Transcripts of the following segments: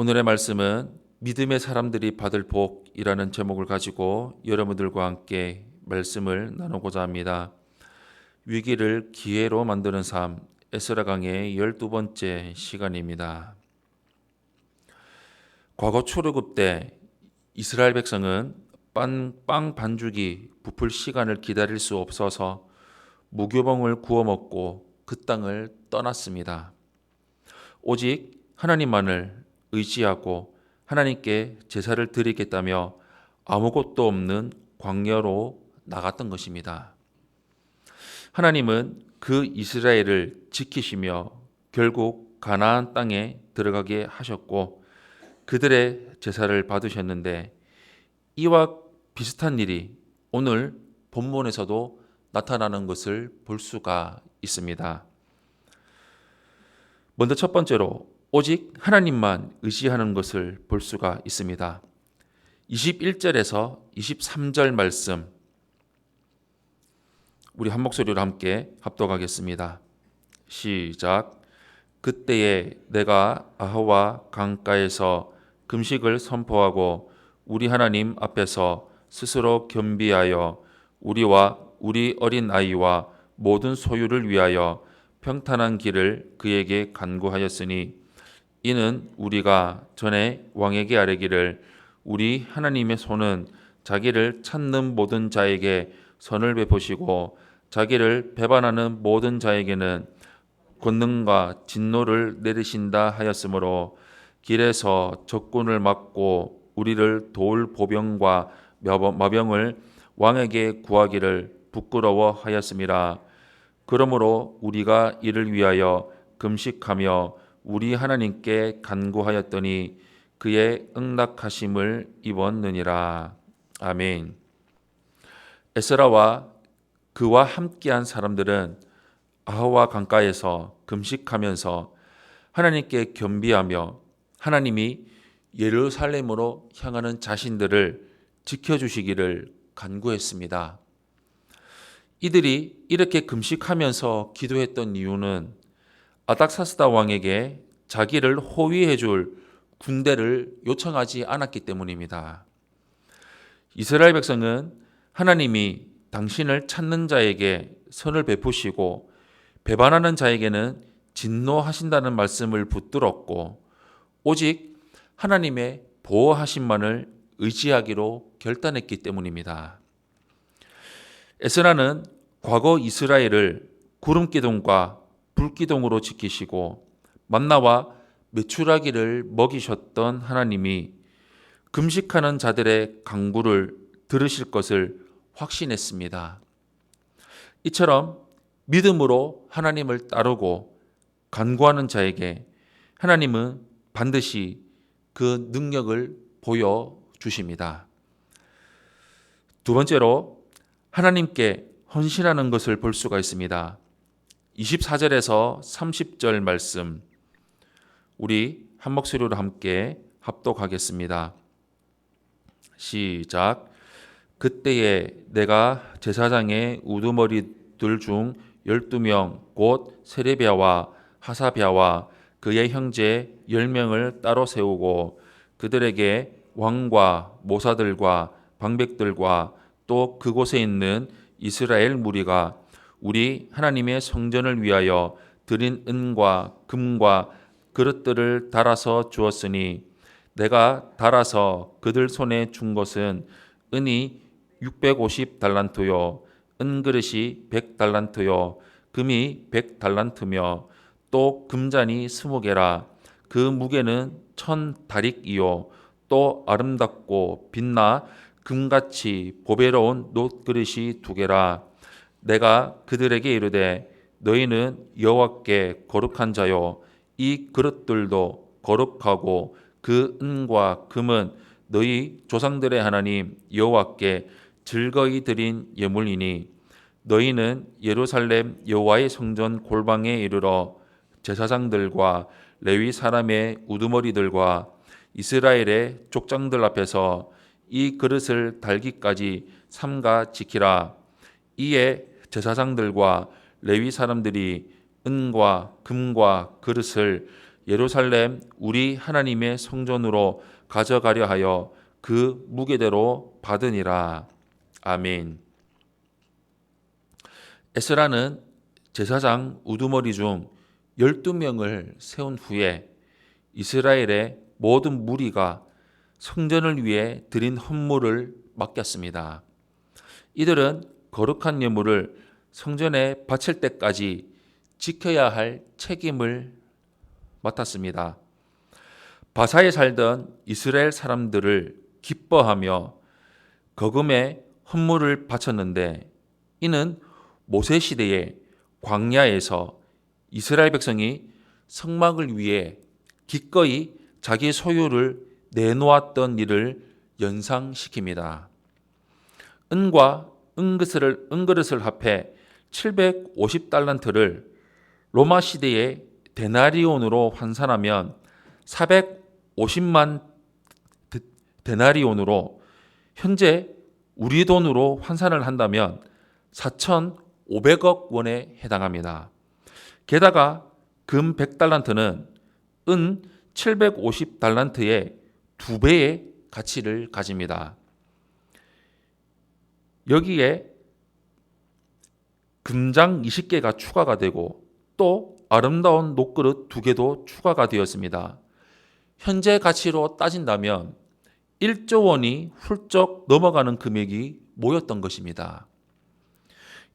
오늘의 말씀은 믿음의 사람들이 받을 복이라는 제목을 가지고 여러분들과 함께 말씀을 나누고자 합니다. 위기를 기회로 만드는 삶 에스라 강의 12번째 시간입니다. 과거 초르급 때 이스라엘 백성은 빵, 빵 반죽이 부풀 시간을 기다릴 수 없어서 무교봉을 구워 먹고 그 땅을 떠났습니다. 오직 하나님만을 의지하고 하나님께 제사를 드리겠다며 아무것도 없는 광야로 나갔던 것입니다. 하나님은 그 이스라엘을 지키시며 결국 가나안 땅에 들어가게 하셨고 그들의 제사를 받으셨는데 이와 비슷한 일이 오늘 본문에서도 나타나는 것을 볼 수가 있습니다. 먼저 첫 번째로 오직 하나님만 의지하는 것을 볼 수가 있습니다. 21절에서 23절 말씀 우리 한 목소리로 함께 합독하겠습니다. 시작. 그때에 내가 아하와 강가에서 금식을 선포하고 우리 하나님 앞에서 스스로 겸비하여 우리와 우리 어린 아이와 모든 소유를 위하여 평탄한 길을 그에게 간구하였으니 이는 우리가 전에 왕에게 아뢰기를 우리 하나님의 손은 자기를 찾는 모든 자에게 선을 베푸시고 자기를 배반하는 모든 자에게는 권능과 진노를 내리신다 하였으므로 길에서 적군을 막고 우리를 도울 보병과 마병을 왕에게 구하기를 부끄러워하였음이라 그러므로 우리가 이를 위하여 금식하며 우리 하나님께 간구하였더니 그의 응낙하심을 입었느니라 아멘 에스라와 그와 함께한 사람들은 아하와 강가에서 금식하면서 하나님께 겸비하며 하나님이 예루살렘으로 향하는 자신들을 지켜주시기를 간구했습니다. 이들이 이렇게 금식하면서 기도했던 이유는 아닥사스다 왕에게 자기를 호위해 줄 군대를 요청하지 않았기 때문입니다. 이스라엘 백성은 하나님이 당신을 찾는 자에게 선을 베푸시고 배반하는 자에게는 진노하신다는 말씀을 붙들었고 오직 하나님의 보호하심만을 의지하기로 결단했기 때문입니다. 에스라는 과거 이스라엘을 구름 기둥과 불 기둥으로 지키시고 만나와 메추라기를 먹이셨던 하나님이 금식하는 자들의 강구를 들으실 것을 확신했습니다. 이처럼 믿음으로 하나님을 따르고 간구하는 자에게 하나님은 반드시 그 능력을 보여 주십니다. 두 번째로 하나님께 헌신하는 것을 볼 수가 있습니다. 24절에서 30절 말씀 우리 한 목소리로 함께 합독하겠습니다. 시작. 그때에 내가 제사장의 우두머리들 중 열두 명 곧 세레비아와 하사비아와 그의 형제 열 명을 따로 세우고 그들에게 왕과 모사들과 방백들과 또 그곳에 있는 이스라엘 무리가 우리 하나님의 성전을 위하여 드린 은과 금과 그릇들을 달아서 주었으니 내가 달아서 그들 손에 준 것은 은이 650 달란트요 은 그릇이 100 달란트요 금이 100 달란트며 또 금잔이 20개라. 그 무게는 천 다릭이요 또 아름답고 빛나 금같이 보배로운 놋그릇이 두 개라 내가 그들에게 이르되 너희는 여호와께 거룩한 자요 이 그릇들도 거룩하고 그 은과 금은 너희 조상들의 하나님 여호와께 즐거이 드린 예물이니 너희는 예루살렘 여호와의 성전 골방에 이르러 제사장들과 레위 사람의 우두머리들과 이스라엘의 족장들 앞에서 이 그릇을 달기까지 삼가 지키라. 이에 제사장들과 레위 사람들이 은과 금과 그릇을 예루살렘 우리 하나님의 성전으로 가져가려 하여 그 무게대로 받으니라. 아멘. 에스라는 제사장 우두머리 중 12명을 세운 후에 이스라엘의 모든 무리가 성전을 위해 드린 헌물을 맡겼습니다. 이들은 거룩한 예물을 성전에 바칠 때까지 지켜야 할 책임을 맡았습니다. 바사에 살던 이스라엘 사람들을 기뻐하며 거금의 헌물을 바쳤는데 이는 모세 시대에 광야에서 이스라엘 백성이 성막을 위해 기꺼이 자기 소유를 내놓았던 일을 연상시킵니다. 은과 은그릇을, 은그릇을 합해 750달란트를 로마 시대의 데나리온으로 환산하면 450만 데나리온으로 현재 우리 돈으로 환산을 한다면 4,500억 원에 해당합니다. 게다가 금 100달란트는 은 750달란트의 두 배의 가치를 가집니다. 여기에 금장 20개가 추가가 되고 또 아름다운 녹그릇 두 개도 추가가 되었습니다. 현재 가치로 따진다면 1조 원이 훌쩍 넘어가는 금액이 모였던 것입니다.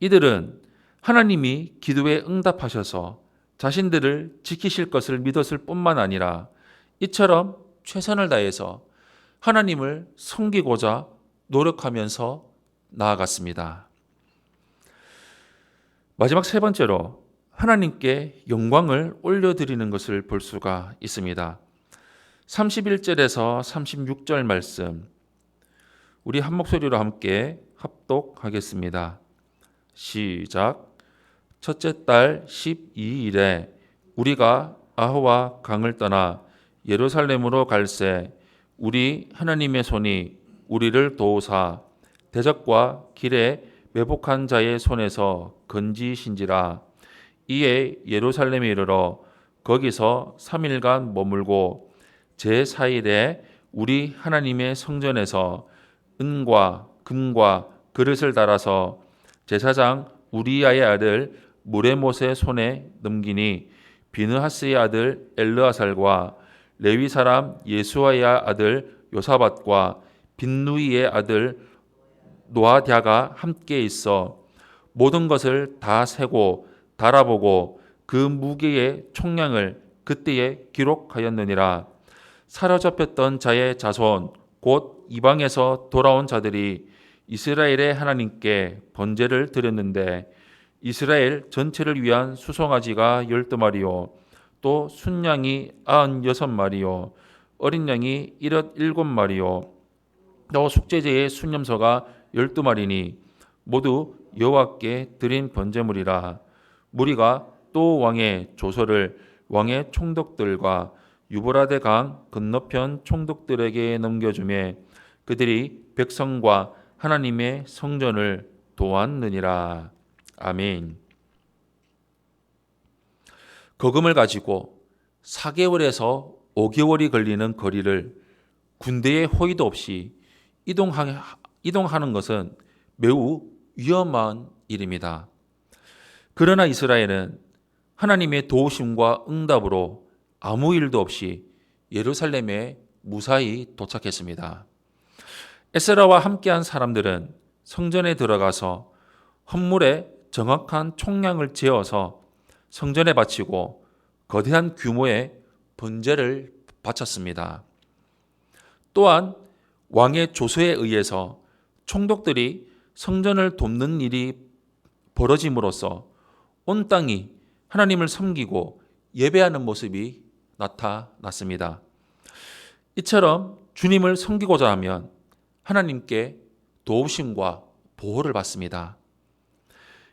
이들은 하나님이 기도에 응답하셔서 자신들을 지키실 것을 믿었을 뿐만 아니라 이처럼 최선을 다해서 하나님을 섬기고자 노력하면서 나아갔습니다. 마지막 세 번째로 하나님께 영광을 올려드리는 것을 볼 수가 있습니다. 31절에서 36절 말씀 우리 한 목소리로 함께 합독하겠습니다. 시작. 첫째 달 12일에 우리가 아호와 강을 떠나 예루살렘으로 갈새 우리 하나님의 손이 우리를 도우사 대적과 길에 매복한 자의 손에서 건지신지라. 이에 예루살렘에 이르러 거기서 3일간 머물고 제4일에 우리 하나님의 성전에서 은과 금과 그릇을 달아서 제사장 우리야의 아들 무레못의 손에 넘기니 비느하스의 아들 엘르아살과 레위 사람 예수아의 아들 요사밭과 빈누이의 아들 노아디아가 함께 있어 모든 것을 다 세고 달아보고 그 무게의 총량을 그때에 기록하였느니라. 사로잡혔던 자의 자손 곧 이방에서 돌아온 자들이 이스라엘의 하나님께 번제를 드렸는데 이스라엘 전체를 위한 수송아지가 열두 마리요 또 순양이 아흔 여섯 마리요 어린 양이 일흔 마리요. 또 속죄제의 순념소가 열두 마리니 모두 여호와께 드린 번제물이라 무리가 또 왕의 조서를 왕의 총독들과 유보라데 강 건너편 총독들에게 넘겨주매 그들이 백성과 하나님의 성전을 도왔느니라. 아멘. 거금을 가지고 4개월에서 5개월이 걸리는 거리를 군대의 호의도 없이 이동하는 것은 매우 위험한 일입니다. 그러나 이스라엘은 하나님의 도우심과 응답으로 아무 일도 없이 예루살렘에 무사히 도착했습니다. 에스라와 함께한 사람들은 성전에 들어가서 헌물에 정확한 총량을 재어서 성전에 바치고 거대한 규모의 번제를 바쳤습니다. 또한 왕의 조서에 의해서 총독들이 성전을 돕는 일이 벌어짐으로써 온 땅이 하나님을 섬기고 예배하는 모습이 나타났습니다. 이처럼 주님을 섬기고자 하면 하나님께 도우심과 보호를 받습니다.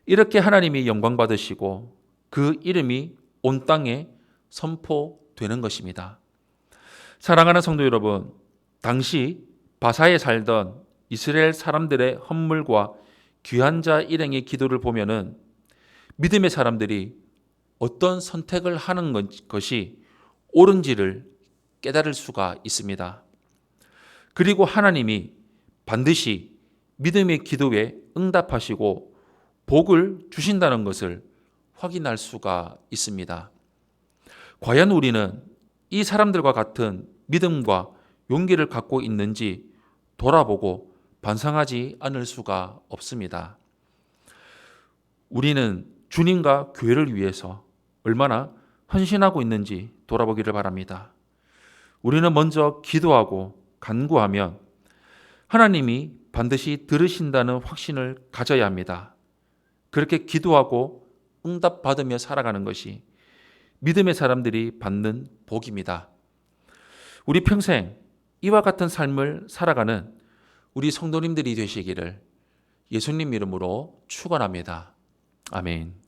이렇게 하나님이 영광 받으시고 그 이름이 온 땅에 선포되는 것입니다. 사랑하는 성도 여러분, 당시 바사에 살던 이스라엘 사람들의 헌물과 귀한 자 일행의 기도를 보면은 믿음의 사람들이 어떤 선택을 하는 것이 옳은지를 깨달을 수가 있습니다. 그리고 하나님이 반드시 믿음의 기도에 응답하시고 복을 주신다는 것을 확인할 수가 있습니다. 과연 우리는 이 사람들과 같은 믿음과 용기를 갖고 있는지 돌아보고 반성하지 않을 수가 없습니다. 우리는 주님과 교회를 위해서 얼마나 헌신하고 있는지 돌아보기를 바랍니다. 우리는 먼저 기도하고 간구하면 하나님이 반드시 들으신다는 확신을 가져야 합니다. 그렇게 기도하고 응답받으며 살아가는 것이 믿음의 사람들이 받는 복입니다. 우리 평생 이와 같은 삶을 살아가는 우리 성도님들이 되시기를 예수님 이름으로 축원합니다. 아멘.